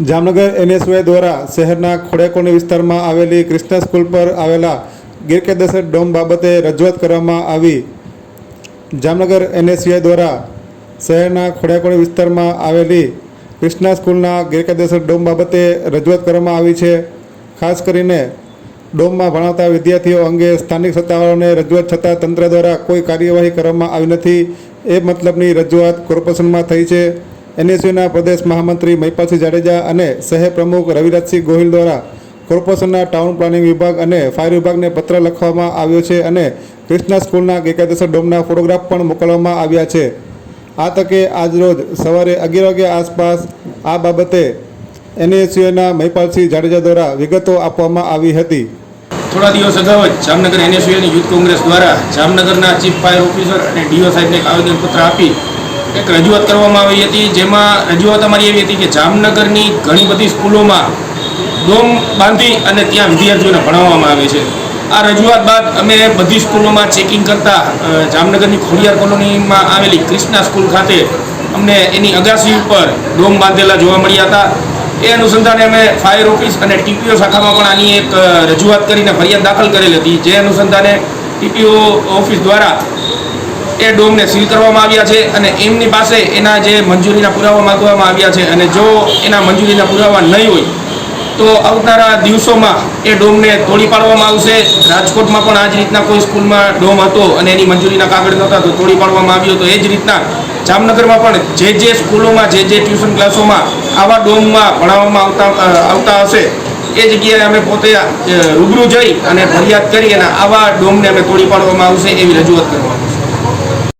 જામનગર એનએસવાય દ્વારા શહેરના ખોડેકોની વિસ્તારમાં આવેલી ક્રિષ્ના સ્કૂલ પર આવેલા ગેરકાયદેસર ડોમ બાબતે રજૂઆત કરવામાં આવી. જામનગર એનએસવાય દ્વારા શહેરના ખોડેકોની વિસ્તારમાં આવેલી કૃષ્ણા સ્કૂલના ગેરકાયદેસર ડોમ બાબતે રજૂઆત કરવામાં આવી છે. ખાસ કરીને ડોમમાં ભણાવતા વિદ્યાર્થીઓ અંગે સ્થાનિક સત્તાવાળાઓને રજૂઆત છતાં તંત્ર દ્વારા કોઈ કાર્યવાહી કરવામાં આવી નથી. એ મતલબની રજૂઆત કોર્પોરેશનમાં થઈ છે. એનએસયુના પ્રદેશ મહામંત્રી મહિપાલસિંહ જાડેજા અને શહેર પ્રમુખ રવિરાજસિંહ ગોહિલ દ્વારા કોર્પોરેશનના ટાઉન પ્લાનિંગ વિભાગ અને ફાયર વિભાગને પત્ર લખવામાં આવ્યો છે અને કૃષ્ણા સ્કૂલના ગેરકાયદેસર ડોમના ફોટોગ્રાફ પણ મોકલવામાં આવ્યા છે. આ તકે આજરોજ સવારે અગિયાર વાગ્યા આસપાસ આ બાબતે એનએસયુના મહિપાલસિંહ જાડેજા દ્વારા વિગતો આપવામાં આવી હતી. થોડા દિવસ અગાઉ જ જામનગર એનએસયુની યુથ કોંગ્રેસ દ્વારા જામનગરના ચીફ ફાયર ઓફિસર અને ડીઓ સાહેબને એક આવેદનપત્ર આપી એક રજૂઆત કરવામાં આવી હતી, જેમાં રજૂઆત અમારી એવી હતી કે જામનગરની ઘણી બધી સ્કૂલોમાં ડોમ બાંધી અને ત્યાં વિદ્યાર્થીઓને ભણાવવામાં આવે છે. આ રજૂઆત બાદ અમે બધી સ્કૂલોમાં ચેકિંગ કરતા જામનગરની ખોડિયાર કોલોનીમાં આવેલી ક્રિષ્ના સ્કૂલ ખાતે અમને એની અગાસી ઉપર ડોમ બાંધેલા જોવા મળ્યા હતા. એ અનુસંધાને અમે ફાયર ઓફિસ અને ટીપીઓ શાખામાં પણ આની એક રજૂઆત કરીને ફરિયાદ દાખલ કરેલી હતી. જે અનુસંધાને ટીપીઓ ઓફિસ દ્વારા એ ડોમને સીલ કરવામાં આવ્યા છે અને એમની પાસે એના જે મંજૂરીના પુરાવા માંગવામાં આવ્યા છે અને જો એના મંજૂરીના પુરાવા નહીં હોય, તો આવનારા દિવસોમાં એ ડોમને તોડી પાડવામાં આવશે. રાજકોટમાં પણ આ જ રીતના કોઈ સ્કૂલમાં ડોમ હતો અને એની મંજૂરીના કાગળ નહોતા, તો તોડી પાડવામાં આવ્યો તો એ જ રીતના જામનગરમાં પણ જે જે સ્કૂલોમાં, જે જે ટ્યુશન ક્લાસોમાં આવા ડોમમાં ભણાવવામાં આવતા આવતા હશે, એ જગ્યાએ અમે પોતે રૂબરૂ જઈ અને ફરિયાદ કરી અને આવા ડોમને અમે તોડી પાડવામાં આવશે એવી રજૂઆત કરવામાં